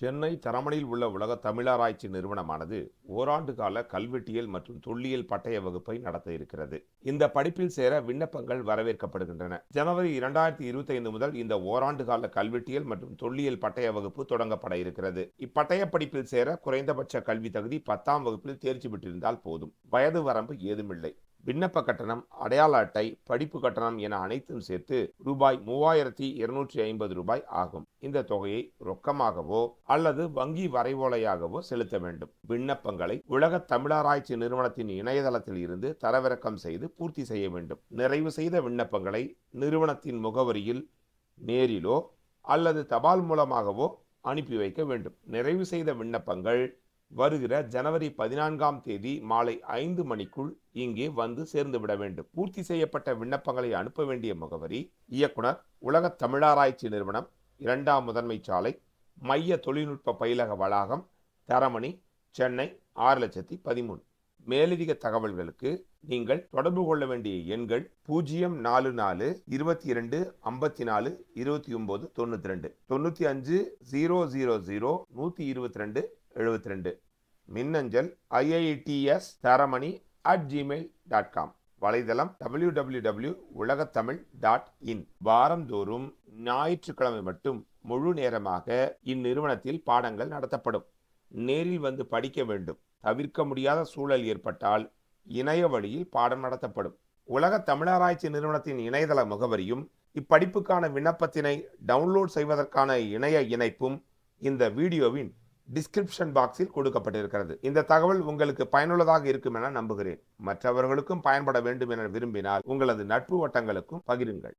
சென்னை தரமணியில் உள்ள உலக தமிழாராய்ச்சி நிறுவனமானது ஓராண்டு கால கல்வெட்டியல் மற்றும் தொல்லியல் பட்டய வகுப்பை நடத்த இருக்கிறது. இந்த படிப்பில் சேர விண்ணப்பங்கள் வரவேற்கப்படுகின்றன. ஜனவரி இரண்டாயிரத்தி இருபத்தி ஐந்து முதல் இந்த ஓராண்டு கால கல்வெட்டியல் மற்றும் தொல்லியல் பட்டய வகுப்பு தொடங்கப்பட இருக்கிறது. இப்பட்டய படிப்பில் சேர குறைந்தபட்ச கல்வி தகுதி பத்தாம் வகுப்பில் தேர்ச்சி பெற்றிருந்தால் போதும். வயது வரம்பு ஏதுமில்லை. விண்ணப்ப கட்டணம் அடையாள அட்டை படிப்பு கட்டணம் என அனைத்தும் சேர்த்து ரூபாய் மூவாயிரத்தி இருநூற்றி ஐம்பது ரூபாய் ஆகும். இந்த தொகையை ரொக்கமாகவோ அல்லது வங்கி வரைவோலையாகவோ செலுத்த வேண்டும். விண்ணப்பங்களை உலக தமிழாராய்ச்சி நிறுவனத்தின் இணையதளத்தில் இருந்து தரவிறக்கம் செய்து பூர்த்தி செய்ய வேண்டும். நிறைவு செய்த விண்ணப்பங்களை நிறுவனத்தின் முகவரியில் நேரிலோ அல்லது தபால் மூலமாகவோ அனுப்பி வைக்க வேண்டும். நிறைவு செய்த விண்ணப்பங்கள் வருகிற ஜனவரி பதினான்காம் தேதி மாலை ஐந்து மணிக்குள் இங்கே வந்து சேர்ந்துவிட வேண்டும். பூர்த்தி செய்யப்பட்ட விண்ணப்பங்களை அனுப்ப வேண்டிய முகவரி இயக்குனர் உலக தமிழாராய்ச்சி நிறுவனம் இரண்டாம் முதன்மை சாலை மைய தொழில்நுட்ப பயிலக வளாகம் தரமணி சென்னை ஆறு லட்சத்தி பதிமூணு. மேலதிக தகவல்களுக்கு நீங்கள் தொடர்பு கொள்ள வேண்டிய எண்கள் பூஜ்ஜியம் நாலு நாலு இருபத்தி இரண்டு ஐம்பத்தி நாலு இருபத்தி ஒம்பது தொண்ணூற்றி ரெண்டு. தொண்ணூற்றி அஞ்சு ஜீரோ ஜீரோ ஜீரோ நூற்றி இருபத்தி ரெண்டு எழுபத்தி ரெண்டு. மின்னஞ்சல் IITS Taramani at Gmail dot com வலைதளம் டபிள்யூ டபிள்யூ டபிள்யூ உலகத்தமிழ் டாட் இன் வாரந்தோறும் ஞாயிற்றுக்கிழமை மட்டும் முழு நேரமாக இந்நிறுவனத்தில் பாடங்கள் நடத்தப்படும். நேரில் வந்து படிக்க வேண்டும். தவிர்க்க முடியாத சூழல் ஏற்பட்டால் இணைய வழியில் பாடம் நடத்தப்படும். உலக தமிழாராய்ச்சி நிறுவனத்தின் இணையதள முகவரியும் இப்படிப்புக்கான விண்ணப்பத்தினை டவுன்லோட் செய்வதற்கான இணைய இணைப்பும் இந்த வீடியோவின் டிஸ்கிரிப்ஷன் பாக்ஸில் கொடுக்கப்பட்டிருக்கிறது. இந்த தகவல் உங்களுக்கு பயனுள்ளதாக இருக்கும் என நம்புகிறேன். மற்றவர்களுக்கும் பயன்பட வேண்டும் என விரும்பினால் உங்களது நட்பு வட்டங்களுக்கும் பகிருங்கள்.